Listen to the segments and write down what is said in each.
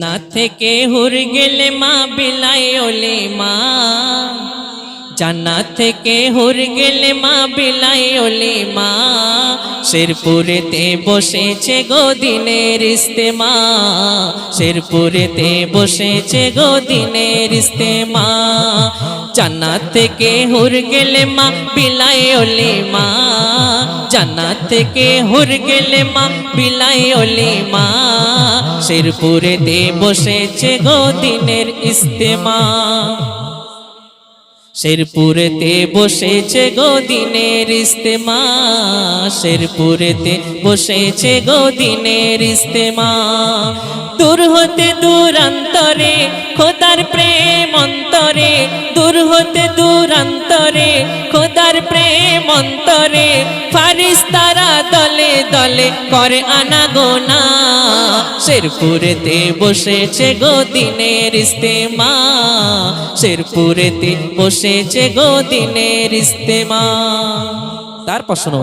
না থেকে হুর গেলে মা বিলাই ওলে মা। জান্নাত থেকে হুর গেলে মা বিলাই ওলে মা। শেরপুরেতে বসেছে গো দিনের ইস্তেমা। শেরপুরেতে বসেছে গো দিনের ইস্তেমা। জান্নাত থেকে হুর গেলে মা বিলাই ওলে মা। জান্নাত থেকে হুর গেলে মা বিলাই ওলে মা। শেরপুরেতে বসেছে গো দিনের ইস্তেমা। শেরপুরেতে বসেছে গো দিনের ইস্তেমা। শেরপুরেতে বসেছে গো দিনের ইস্তেমা। দূর হতে দূরান্তরে খোদার প্রেম অন্তরে, দূর হতে দূরান্তরে খোদার প্রেম অন্তরে ফারিস তারা দলে দলে করে আনা গোনা শেরপুরেতে বসেছে গো দিনের ইস্তেমা। শেরপুরেতে বসেছে গো দিনের ইস্তেমা। তারপর শোনো,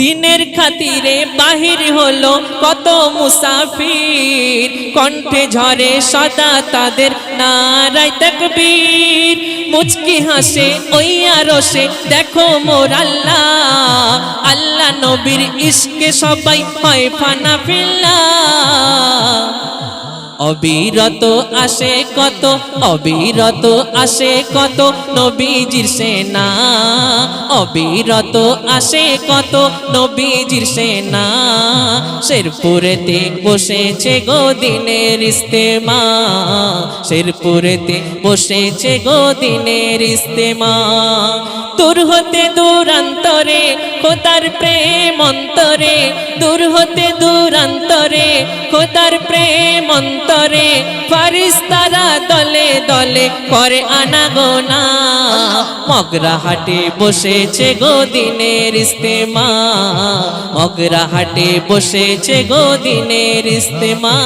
দিনের খাতিরে বাহির হলো কত মুসাফির। কণ্ঠে ঝরে সদা তাদের নারাই তকবীর। মুচকি হাসে ওই আরসে দেখো মোর আল্লাহ। আল্লাহ নবীর ইশকে সবাই হয় ফানা ফিল্লা। অবিরত আসে কত, অবিরত আসে কত নবীজির সেনা। অবিরত আসে কত নবীজির সেনা। শেরপুরেতে বসেছে গো দিনের ইস্তেমা। শেরপুরেতে বসেছে গো দিনের ইস্তেমা। দূর হতে দূরান্তরে খোদার প্রেম অন্তরে। দূর হতে দূরান্তরে খোদার প্রেম অন্তরে ফারিস তারা দলে দলে করে আনা গোনা। মগরা হাটে বসেছে গো দিনের ইস্তেমা। মগরা হাটে বসেছে গো দিনের ইস্তেমা।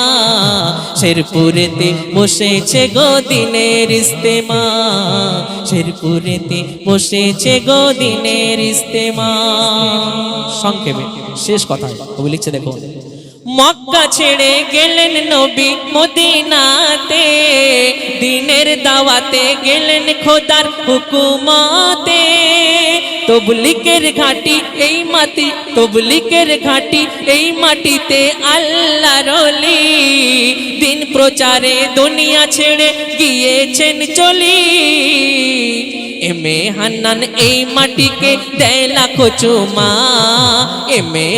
শেরপুরেতে বসেছে গো দিনের ইস্তেমা। শেরপুরেতে বসেছে গো দিনের ইস্তেমা। সংক্ষেপে শেষ কথা কবি লিখছে দেখো মক্কা ছেড়ে গেলেন নবী মদিনাতে। দিনের দাওয়াতে গেলেন খোদার হুকুমতে। তবলিকের ঘাটি এই মাটি, তবলিকের ঘাটি এই মাটিতে আল্লাহ রলি দিন প্রচারে দুনিয়া ছেড়ে গিয়েছেন চলি। এমে হান্নান এই মাটিকে দেয় লাখো চুমা। এমে